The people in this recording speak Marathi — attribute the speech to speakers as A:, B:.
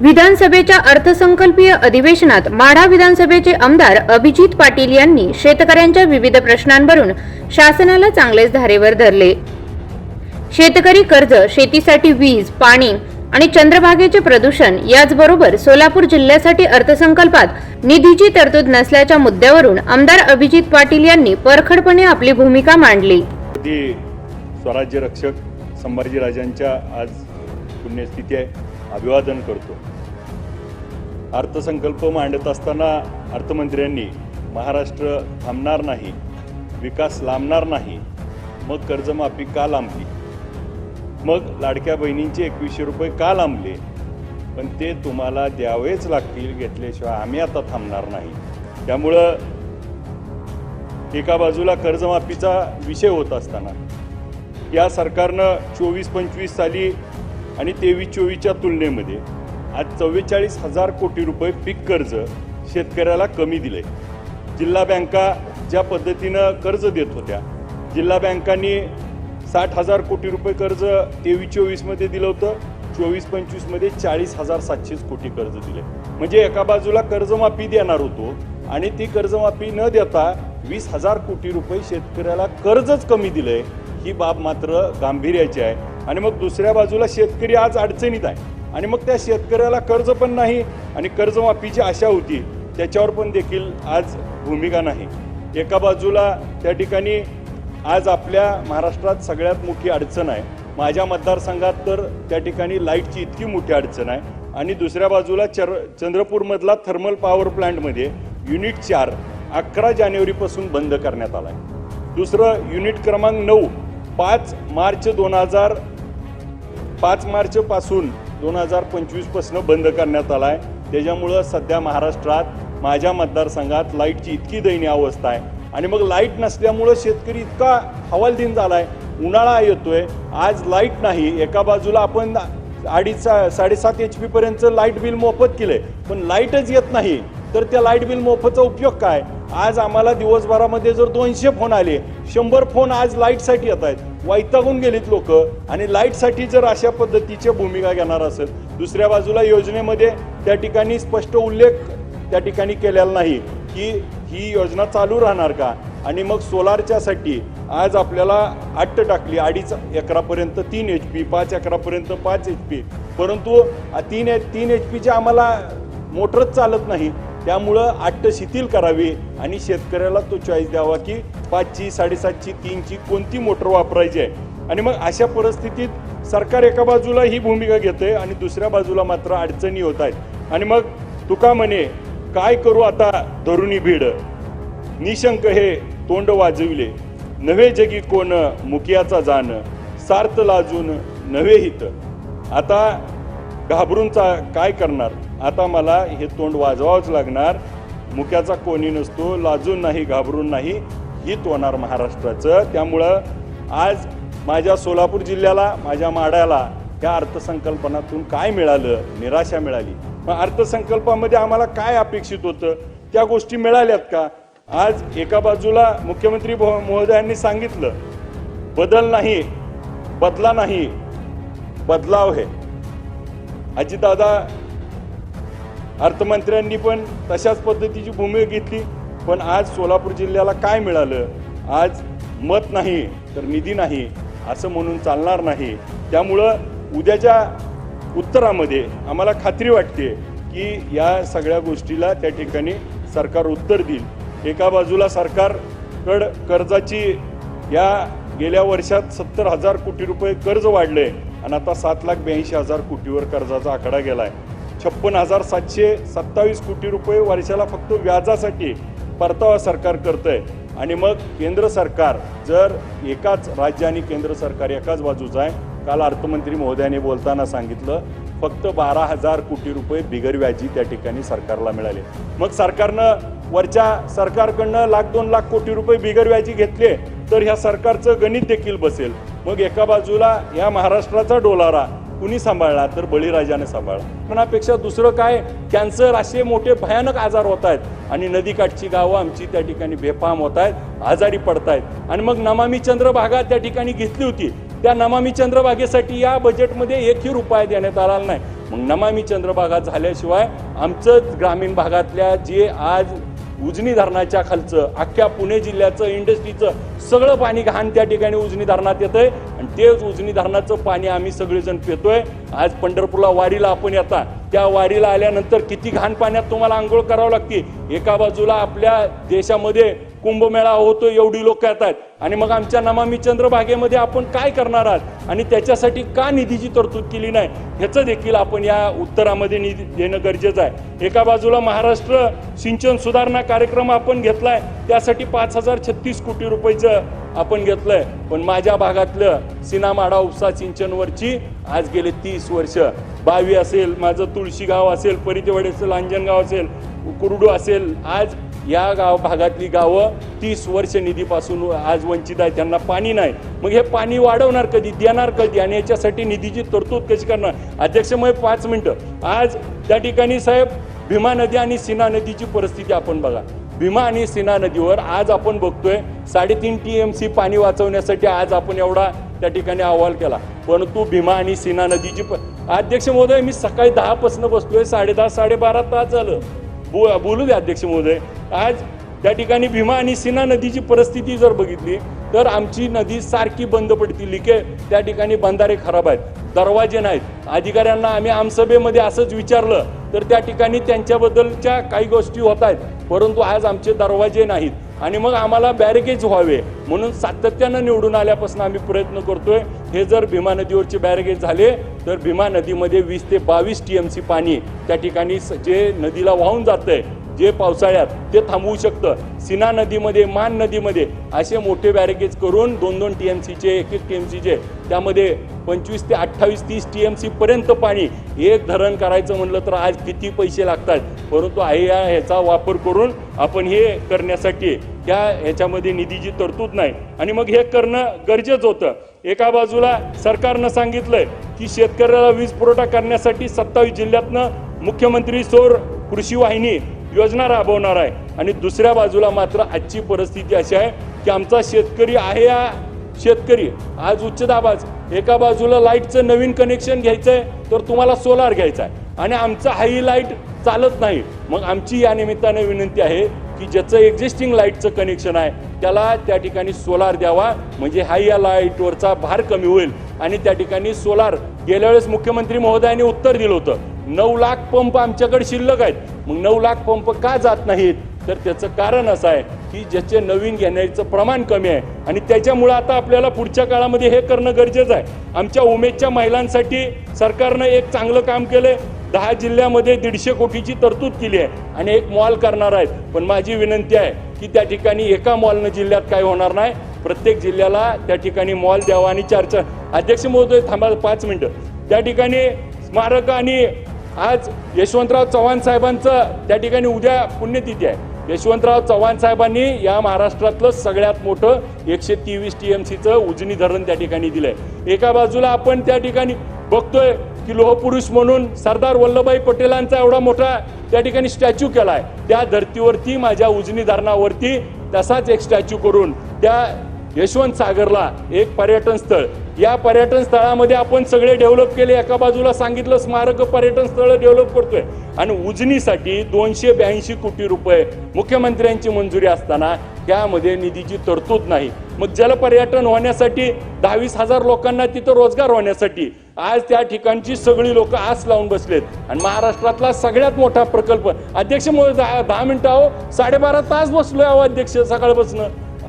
A: विधानसभेच्या अर्थसंकल्पीय अधिवेशनात माढा विधानसभेचे आमदार अभिजित पाटील यांनी शेतकऱ्यांच्या विविध प्रश्नांवरून शासनाला चांगलेच धारेवर धरले. शेतकरी कर्ज शेतीसाठी वीज पाणी आणि चंद्रभागेचे प्रदूषण याचबरोबर सोलापूर जिल्ह्यासाठी अर्थसंकल्पात निधीची तरतूद नसल्याच्या मुद्द्यावरून आमदार अभिजित पाटील यांनी परखडपणे आपली भूमिका मांडली.
B: स्वराज्य रक्षक संभाजीराजांच्या आज पुण्यस्थिती आहे. अभिवादन करतो. अर्थसंकल्प मांडत असताना अर्थमंत्र्यांनी महाराष्ट्र थांबणार नाही विकास लांबणार नाही मग कर्जमाफी का लांबली? मग लाडक्या बहिणींचे एकवीसशे रुपये का लांबले? पण ते तुम्हाला द्यावेच लागतील घेतल्याशिवाय आम्ही आता थांबणार नाही. त्यामुळं एका बाजूला कर्जमाफीचा विषय होत असताना या सरकारनं चोवीस पंचवीस साली आणि तेवीस चोवीसच्या तुलनेमध्ये आज चव्वेचाळीस हजार कोटी रुपये पीक कर्ज शेतकऱ्याला कमी दिले. जिल्हा बँका ज्या पद्धतीनं कर्ज देत होत्या जिल्हा बँकांनी साठ हजार कोटी रुपये कर्ज तेवीस चोवीसमध्ये दिलं होतं चोवीस पंचवीसमध्ये चाळीस हजार सातशेच कोटी कर्ज दिले. म्हणजे एका बाजूला कर्जमाफी देणार होतो आणि ती कर्जमाफी न देता वीस हजार कोटी रुपये शेतकऱ्याला कर्जच कमी दिलंय ही बाब मात्र गांभीर्याची आहे. आणि मग दुसऱ्या बाजूला शेतकरी आज अडचणीत आहे. आणि मग त्या शेतकऱ्याला कर्ज पण नाही आणि कर्जमाफीची आशा होती. त्याच्यावर पण देखील आज भूमिका नाही. एका बाजूला त्या ठिकाणी आज आपल्या महाराष्ट्रात सगळ्यात मोठी अडचण आहे. माझ्या मतदारसंघात तर त्या ठिकाणी लाईटची इतकी मोठी अडचण आहे. आणि दुसऱ्या बाजूला चर चंद्रपूरमधला थर्मल पॉवर प्लांटमध्ये युनिट चार अकरा जानेवारीपासून बंद करण्यात आला आहे दुसरं युनिट क्रमांक नऊ पाच मार्च दोन हजार पाच मार्चपासून दोन हजार पंचवीसपासून बंद करण्यात आला आहे त्याच्यामुळं सध्या महाराष्ट्रात माझ्या मतदारसंघात लाईटची इतकी दयनीय अवस्था आहे. आणि मग लाइट नसल्यामुळं शेतकरी इतका हवालदिन झाला आहे उन्हाळा येतोय. आज लाइट नाही. एका बाजूला आपण अडीच साडेसात एच पीपर्यंतचं लाइट बिल मोफत केलं आहे पण लाईटच येत नाही. तर त्या लाइट बिल मोफतचा उपयोग काय? आज आम्हाला दिवसभरामध्ये जर दोनशे फोन आले शंभर फोन आज लाईटसाठी येत आहेत. वैतागून गेलीत लोक आणि लाईटसाठी जर अशा पद्धतीच्या भूमिका घेणार असेल दुसऱ्या बाजूला योजनेमध्ये त्या ठिकाणी स्पष्ट उल्लेख त्या ठिकाणी केलेला नाही की ही योजना चालू राहणार का? आणि मग सोलारच्यासाठी आज आपल्याला अट्ट टाकली अडीच एकरापर्यंत तीन एच पी पाच एकरापर्यंत पाच एच पी परंतु तीन ए तीन एच पीचे आम्हाला मोटरच चालत नाही. त्यामुळं अट्ट शिथिल करावी आणि शेतकऱ्याला तो चॉईस द्यावा की पाचची साडेसातची तीनची कोणती मोटर वापरायची आहे. आणि मग अशा परिस्थितीत सरकार एका बाजूला ही भूमिका घेते आणि दुसऱ्या बाजूला मात्र अडचणी होत आहेत. आणि मग तुका म्हणे काय करू आता धरुणी भीड? निशंक हे तोंड वाजविले. नवे जगी कोण मुकियाचा जाण. सार्थ लाजून नवे हित. आता घाबरूनचा काय करणार? आता मला हे तोंड वाजवावंच लागणार. मुक्याचा कोणी नसतो लाजून नाही घाबरून नाही. हित होणार महाराष्ट्राचं. त्यामुळं आज माझ्या सोलापूर जिल्ह्याला माझ्या माड्याला या अर्थसंकल्पनातून काय मिळालं? निराशा मिळाली. मग अर्थसंकल्पामध्ये आम्हाला काय अपेक्षित होतं? त्या गोष्टी मिळाल्यात का? आज एका बाजूला मुख्यमंत्री भो- महोदयांनी सांगितलं बदल नाही बदला नाही बदलाव है. अजितदादा अर्थमंत्र्यांनी पण तशाच पद्धतीची भूमिका घेतली पण आज सोलापूर जिल्ह्याला काय मिळालं? आज मत नाही तर निधी नाही असं म्हणून चालणार नाही. त्यामुळं उद्याच्या उत्तरामध्ये आम्हाला खात्री वाटते की या सगळ्या गोष्टीला त्या ठिकाणी सरकार उत्तर देईल. एका बाजूला सरकारकड कर्जाची या गेल्या वर्षात सत्तर हजार कोटी रुपये कर्ज वाढले आणि आता सात लाख ब्याऐंशी हजार कोटीवर कर्जाचा आकडा गेला आहे छप्पन हजार सातशे सत्तावीस कोटी रुपये वर्षाला फक्त व्याजासाठी परतावा सरकार करतंय. आणि मग केंद्र सरकार जर एकाच राज्य आणि केंद्र सरकार एकाच बाजूचं आहे काल अर्थमंत्री महोदयाने बोलताना सांगितलं फक्त बारा हजार कोटी रुपये बिगरव्याजी त्या ठिकाणी सरकारला मिळाले. मग सरकारनं वरच्या सरकारकडनं लाख दोन लाख कोटी रुपये बिगरव्याजी घेतले तर ह्या सरकारचं गणित देखील बसेल. मग एका बाजूला या महाराष्ट्राचा डोलारा कुणी सांभाळला तर बळीराजाने सांभाळला. मनापेक्षा दुसरं काय? कॅन्सर असे मोठे भयानक आजार होत आहेत. आणि नदीकाठची गावं आमची त्या ठिकाणी बेफाम होत आहेत आजारी पडत आहेत. आणि मग नमामी चंद्रभागा त्या ठिकाणी घेतली होती. त्या नमामी चंद्रभागेसाठी या बजेटमध्ये एकही रुपया देण्यात आला नाही. मग नमामी चंद्रभागा झाल्याशिवाय आमचं ग्रामीण भागातल्या जे आज उजनी धरणाच्या खालचं अख्ख्या पुणे जिल्ह्याचं इंडस्ट्रीचं सगळं पाणी घाण त्या ठिकाणी उजनी धरणात येतंय. आणि तेच उजनी धरणाचं पाणी आम्ही सगळेजण पितोय. आज पंढरपूरला वारीला आपण येता. त्या वारीला आल्यानंतर किती घाण पाण्यात तुम्हाला आंघोळ करावं लागते. एका बाजूला आपल्या देशामध्ये कुंभमेळा होतो एवढी लोक येतात आणि मग आमच्या नमामी चंद्रभागेमध्ये आपण काय करणार आहात? आणि त्याच्यासाठी का निधीची तरतूद केली नाही? ह्याचं देखील आपण या उत्तरामध्ये निधी देणं गरजेचं आहे. एका बाजूला महाराष्ट्र सिंचन सुधारणा कार्यक्रम आपण घेतलाय. त्यासाठी पाच हजार छत्तीस कोटी रुपयेचं आपण घेतलंय. पण माझ्या भागातलं सिनामाडा उपसा सिंचनवरची आज गेले तीस वर्ष. बावी असेल माझं तुळशी गाव असेल परितेवाडी असेल अंजनगाव असेल कुरडू असेल आज या गाव भागातली गावं तीस वर्ष निधीपासून आज वंचित आहे त्यांना पाणी नाही. मग हे पाणी वाढवणार कधी? देणार कधी? आणि याच्यासाठी निधीची तरतूद कशी करणार? अध्यक्ष पाच मिनटं. आज त्या ठिकाणी साहेब भीमा नदी आणि सीना नदीची परिस्थिती आपण बघा. भीमा आणि सीना नदीवर आज आपण बघतोय साडेतीन टी एम सी पाणी वाचवण्यासाठी आज आपण एवढा त्या ठिकाणी अहवाल केला. परंतु भीमा आणि सीना नदीची प अध्यक्ष महोदय मी सकाळी दहापासून बसतोय साडेदहा साडेबारा तास झालं. बो बोलू द्या अध्यक्ष महोदय. आज त्या ठिकाणी भीमा आणि सीना नदीची परिस्थिती जर बघितली तर आमची नदी सारखी बंद पडती. लिके त्या ठिकाणी बंधारे खराब आहेत दरवाजे नाहीत. अधिकाऱ्यांना आम्ही आमसभेमध्ये असंच विचारलं तर त्या ठिकाणी त्यांच्याबद्दलच्या काही गोष्टी होत आहेत परंतु आज आमचे दरवाजे नाहीत. आणि मग आम्हाला बॅरिगेज व्हावे म्हणून सातत्यानं निवडून आल्यापासून आम्ही प्रयत्न करतोय हे जर भीमा नदीवरचे बॅरिगेज झाले तर भीमा नदीमध्ये वीस ते बावीस टी एम सी पाणी त्या ठिकाणी स- जे नदीला वाहून जातंय जे पावसाळ्यात ते थांबवू शकतं. सीना नदीमध्ये मान नदीमध्ये असे मोठे बॅरेगेज करून दोन दोन टी एम सीचे एक एक टी एम सीचे त्यामध्ये पंचवीस ते अठ्ठावीस तीस टी एम सीपर्यंत पाणी एक धरण करायचं म्हणलं तर आज किती पैसे लागतात? परंतु आहे या ह्याचा वापर करून आपण हे करण्यासाठी त्या ह्याच्यामध्ये निधीची तरतूद नाही. आणि मग हे करणं गरजेचं होतं. एका बाजूला सरकारनं सांगितलंय की शेतकऱ्याला वीज पुरवठा करण्यासाठी सत्तावीस जिल्ह्यातनं मुख्यमंत्री सौर कृषी वाहिनी योजना राबवणार आहे. आणि दुसऱ्या बाजूला मात्र आजची परिस्थिती अशी आहे की आमचा शेतकरी आहे या शेतकरी. आज उच्च दाबाच. एका बाजूला लाईटचं नवीन कनेक्शन घ्यायचं आहे तर तुम्हाला सोलार घ्यायचा आहे. आणि आमचं हाई लाइट चालत नाही. मग आमची या निमित्ताने विनंती आहे की ज्याचं एक्झिस्टिंग लाईटचं कनेक्शन आहे त्याला त्या ठिकाणी सोलार द्यावा. म्हणजे हा या लाईटवरचा भार कमी होईल. आणि त्या ठिकाणी सोलार गेल्या वेळेस मुख्यमंत्री महोदयाने उत्तर दिलं होतं. नऊ लाख पंप आमच्याकडे शिल्लक आहेत. मग नऊ लाख पंप का जात नाहीत? तर त्याचं कारण असं आहे की ज्याचे नवीन घेण्याचं प्रमाण कमी आहे. आणि त्याच्यामुळं आता आपल्याला पुढच्या काळामध्ये हे करणं गरजेचं आहे. आमच्या उमेदच्या महिलांसाठी सरकारनं एक चांगलं काम केलंय. दहा जिल्ह्यामध्ये दीडशे कोटीची तरतूद केली आहे आणि एक मॉल करणार आहेत. पण माझी विनंती आहे की त्या ठिकाणी एका मॉलनं जिल्ह्यात काय होणार नाही. प्रत्येक जिल्ह्याला त्या ठिकाणी मॉल द्यावा आणि चार अध्यक्ष महोदय थांबा पाच मिनटं. त्या ठिकाणी स्मारक आणि आज यशवंतराव चव्हाण साहेबांचं त्या ठिकाणी उद्या पुण्यतिथी आहे. यशवंतराव चव्हाण साहेबांनी या महाराष्ट्रातलं सगळ्यात मोठं एकशे तेवीस टी एम सीचं उजनी धरण त्या ठिकाणी दिलंय. एका बाजूला आपण त्या ठिकाणी बघतोय की लोहपुरुष म्हणून सरदार वल्लभभाई पटेलांचा एवढा मोठा त्या ठिकाणी स्टॅच्यू केलाय. त्या धर्तीवरती माझ्या उजनी धरणावरती तसाच एक स्टॅच्यू करून त्या यशवंत सागरला एक पर्यटन स्थळ या पर्यटन स्थळामध्ये आपण सगळे डेव्हलप केले. एका बाजूला सांगितलं स्मारक पर्यटन स्थळ डेव्हलप करतोय. आणि उजनीसाठी दोनशे ब्याऐंशी कोटी रुपये मुख्यमंत्र्यांची मंजुरी असताना त्यामध्ये निधीची तरतूद नाही. मग जलपर्यटन होण्यासाठी दहावीस हजार लोकांना तिथं रोजगार होण्यासाठी आज त्या ठिकाणची सगळी लोक आस लावून बसलेत. आणि महाराष्ट्रातला सगळ्यात मोठा प्रकल्प अध्यक्ष दहा दहा मिनिटं अहो साडेबारा तास बसलोय अहो अध्यक्ष सकाळपासून.